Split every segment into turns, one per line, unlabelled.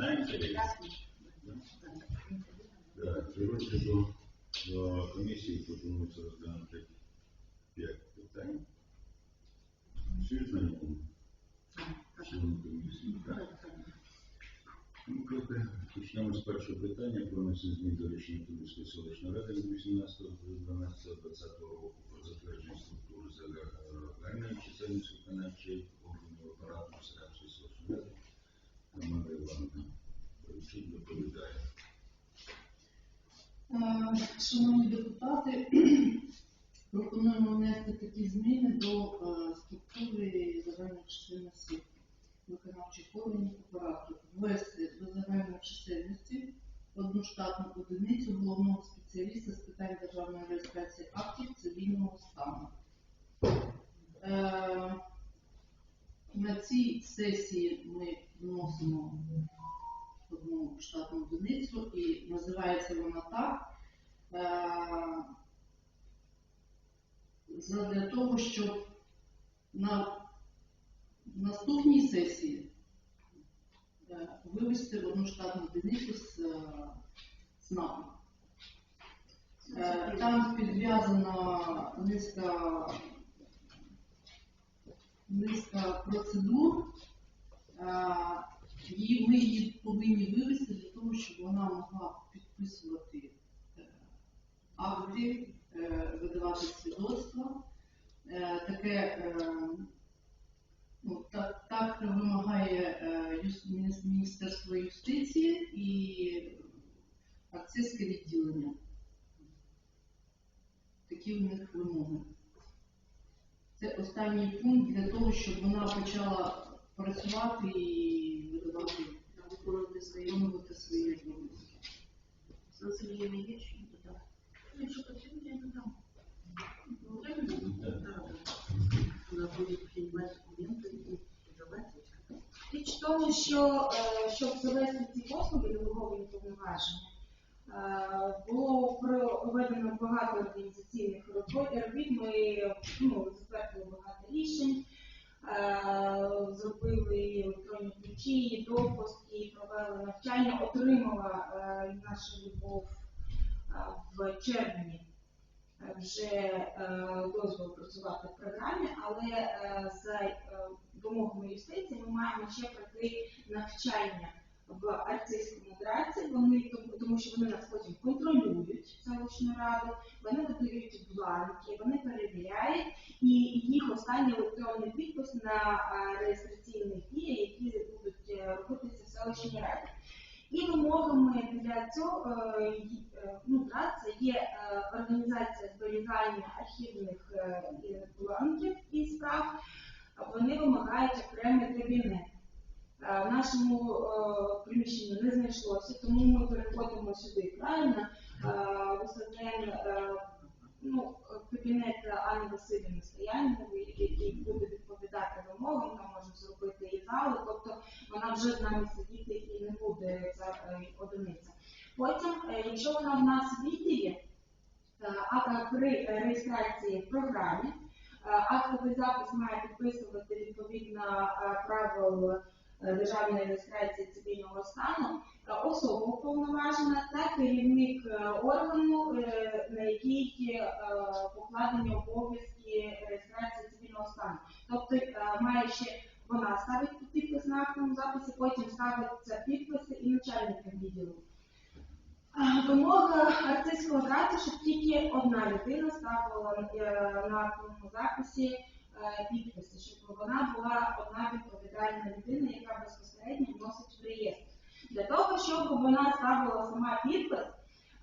Знаєте? Так, при розгляду до комісії пропонується розглянути п'ять питань. Всі знайомі? Члени комісії, так? Ну, добре. Почнемо з першого питання про внесення змін до рішення Київської селищної ради від 18.12.20 року про затвердження структури загальної чисельності виконавчої органів апарату Сарапської селищної ради. Тамара Івановна Боричук доповідає.
Шановні депутати, пропонуємо внести такі зміни до е, структури загальної чисельності виконавчих органів апарату. Ввести до загальної чисельності одну штатну одиницю головного спеціаліста штатну одиницю і називається вона так. е, Задля того, щоб на наступній сесії е, вивести одну штатну одиницю з СНАПу. Е, Там підв'язана низка, низка процедур. Її, ми її повинні вивести для того, щоб вона могла підписувати е, акти, е, видавати свідоцтва. Е, Таке ну, так, так вимагає Міністерство юстиції і акцизьке відділення. Такі у них вимоги. Це останній пункт для того, щоб вона почала працювати і виконувати свої обов'язки.
Сансильєві є що додати?
Якщо потрібно, я додам.
Вона буде приймати документи і подавати.
Річ в тому, що е, щоб завести ці послуги делеговані повноваження, е, було проведено багато організаційних робіт. Ми ну, затвердили багато рішень, зробили електронні ключі, допуск, і провели навчання, отримала е, наша любов е, в червні е, вже е, дозвіл працювати в програмі, але е, за е, вимогами юстиції ми маємо ще пройти навчання в артистському драці. Вони тому- що вони нас потім контролюють селищну раду, вони видають бланки, вони перевіряють і їх останній електронний підпис на е, реєстраційних діях, які будуть е, робитися в селищній раді. І вимогами для цього е, ну, це є організація зберігання архівних бланків і справ. Вони вимагають окремий кабінет. Е, В нашому е, приміщенні не знайшлося, тому ми переходимо сюди правильно. Е, е, ну, кабінет Анни Васильівни Стоянової, який буде відповідати вимогам, там можемо зробити і зали, тобто вона вже з нами сидіти і не буде ця одиниця. Потім, якщо вона в нас в відділі, е, а при реєстрації в програмі, актовий запис має підписувати відповідно правил державної реєстрації цивільного стану е, особа уповноважена та керівник е, органу, е, на який е, покладені обов'язки реєстрації цивільного стану. Тобто е, має ще вона ставить підпис на актовому записі, потім ставиться підписи і начальника відділу. Вимога артистського драцу, щоб тільки одна людина ставила е, на актовому записі е, підписи, щоб вона була одна відповідальна людина, яка безпосередньо вносить в реєстр. Для того, щоб вона ставила сама підпис,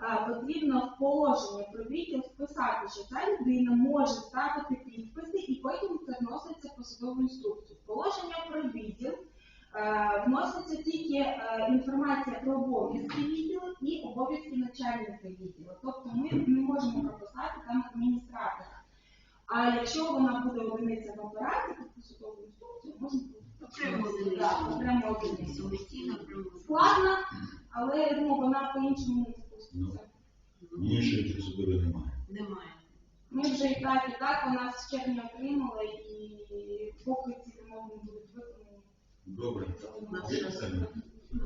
е, потрібно в положенні про відділ вписати, що ця людина може ставити підписи і потім це вноситься посадову інструкцію. В Положення про відділ Е, Вноситься тільки е, інформація про обов'язки відділу і обов'язки начальника відділу. Тобто ми не можемо прописати там адміністратора. А якщо вона буде одиниця в апараті, то посудову інструкцію можна
Окремо
окремо одиницю. Складно, але ну, вона по-іншому не запуститься.
Іншої процедури немає.
Немає.
Ми вже і так, і так вона з червня отримала, і поки ці вимоги не будуть виконані,
Добре.
У нас зараз ну,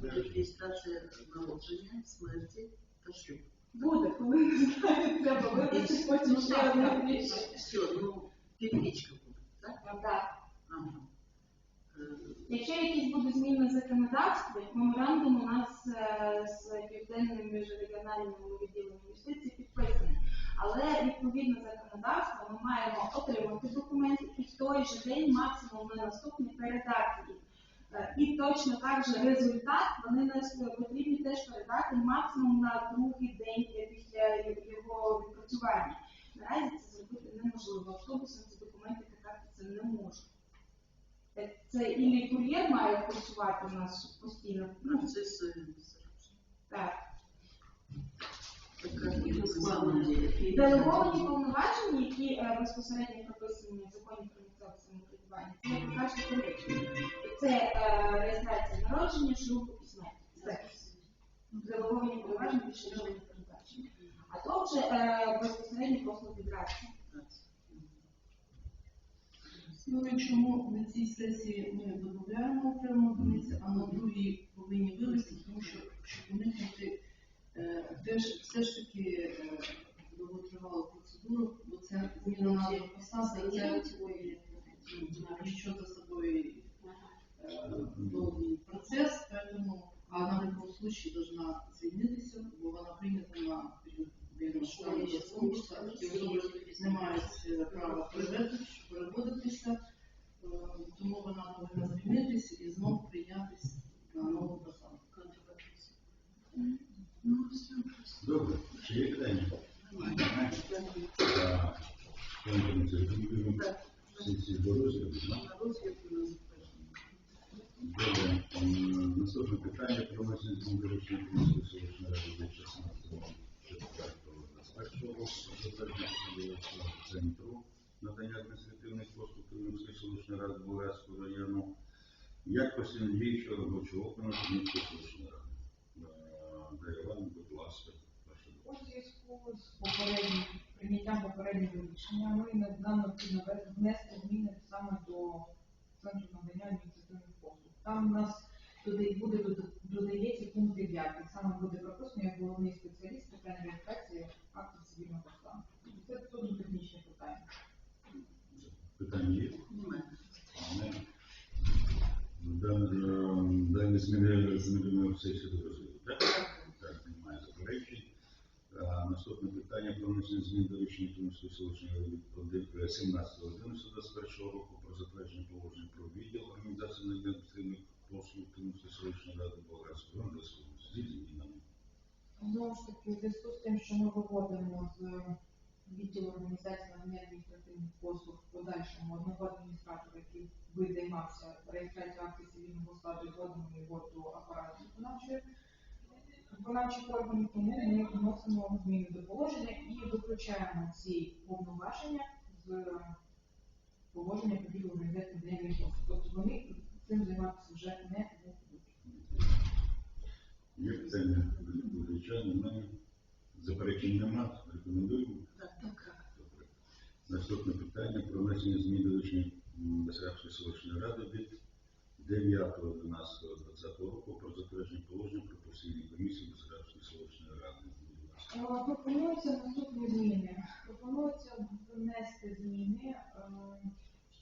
буде реєстрація народження, смерті та шлюб.
Буде, коли не знаю, треба вибрати, потім ще одне рішення.
Все, ну, підвічка буде, так?
Так.
Ага. Е,
Якщо якісь будуть зміни в законодавстві, меморандум у нас е, з південним міжрегіональним відділенням юстиції підписаний. Але відповідно законодавство ми маємо отримати документи і в той же день максимум на наступний передати їх. Е, І точно так же результат вони нас потрібні теж передати максимум на другий день після його відпрацювання. Наразі неможливо. Автобусом ці документи це не можуть. Е, Це і кур'єр має працювати у нас постійно. Ну,
е,
так.
на самом деле.
Делеговані повноваження, які е, безпосередньо прописані в законі про місцеве самоврядування, це як кажуть. Це е, реєстрація народження, шлюбу і смерті. Делеговані повноваження більше не передбачені. А то вже безпосередньо просто відрація.
Ну і чому на цій сесії ми додаємо окрему одиницю, а на другій повинні вивести, тому що щоб уникнути е, теж все ж таки е, довготривалу процедуру, бо це зміна назви посади, це нічого за собою е, довгий процес, поэтому а любом случае должна звільнитися, бо вона прийнята на період воєнного стану до конкурсу, ті особи не мають е, права переводитись- переводитися, е, тому вона повинна звільнитися і знову прийнятися на нову посаду.
Ну, все.
Добре, чи є питання? Наступне питання про внесення ради від 16.04.21 року про затвердження Київського центру надання адміністративних послуг Київської селищної ради як постійно діючого робочого окна Київської селищної ради. Е, Дар'я будь ласка, ваша
У зв'язку з попереднім прийняттям попереднього рішення ми не- нам необхідно внести зміни саме до центру надання адміністративних послуг. Там у нас туди буде додається пункт 9, саме буде прописано як головний спеціаліст питань реєстрації актів цивільного стану. Це суто технічне питання.
Питання є?
Немає.
Не. Дані зміни змінили сесію до розгляду, так? Так, немає заперечень. А, Наступне питання про внесення змін до рішення Київської селищної ради від 17.11.21 року про затвердження положення про відділ організації адміністративних послуг Київської селищної ради Болгарської області зі змінами.
Знову ж таки, у зв'язку з тим, що ми виводимо з відділу організації адміністративних послуг подальшому одного адміністратора, який би займався реєстрацією актів цивільного складу, вводимо його до апарату виконавчої виконавчих органів, тому ми вносимо зміни до положення і виключаємо ці повноваження з положення по відділу організації надання послуг. Тобто вони цим займатися вже не будуть.
Є питання до доповідача, немає. Заперечень немає. Рекомендуємо.
Так, так.
Добре. Наступне питання про внесення змін до рішення Басарабської селищної ради від 9.11.2020 року про затвердження положення про постійні комісії Басарабської селищної ради.
Е, Пропонуються наступні зміни. Пропонується внести зміни е,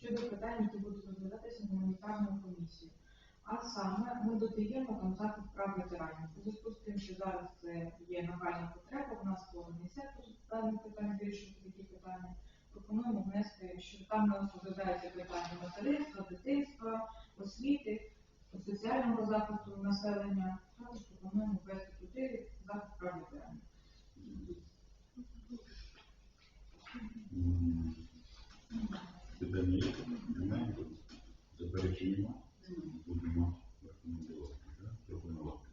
щодо питань, які будуть розглядатися гуманітарною комісією. А саме ми додаємо там захист прав ветеранів. У зв'язку з тим, що зараз це є нагальна потреба, в нас створений сектор з даних питань такі питання. Пропонуємо внести, що там у розглядаються питання материнства, дитинства, освіти, соціального захисту населення. Також пропонуємо ввести туди захист прав.
М, Питання є? Немає? Заперечень? Будемо рекомендувати, пропонувати.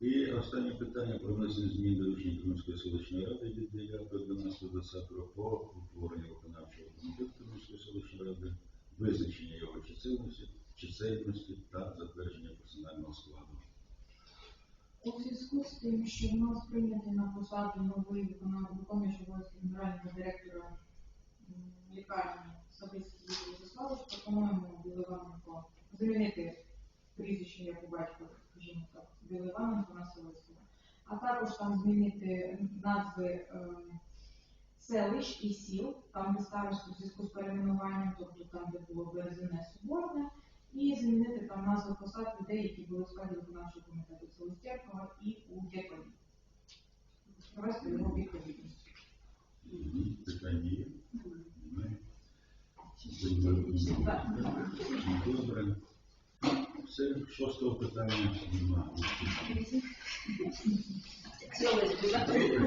І останнє питання про внесення змін до рішення Кримської селищної ради від 9.12.20 року про утворення виконавчого комітету Кримської селищної ради, визначення його чисельності, чисельності та затвердження персонального складу.
У зв'язку з тим, що в нас прийнятий на посаду новий виконав- обов'язки генерального директора лікарні Савицький Юрій Вячеславович, пропонуємо Білованенко замінити прізвище як у батька скажімо так, Біла Іваненко на Селицького. А також там змінити назви е, селищ і сіл, там де старости в зв'язку з перейменуванням, тобто там, де було Березине Соборне, і змінити там назви посад людей, які були в складі виконавчого комітету Селистєркова і у Гекові. Провести його відповідність.
Питання є? Добре. Все, шостого питання немає.
Дякую.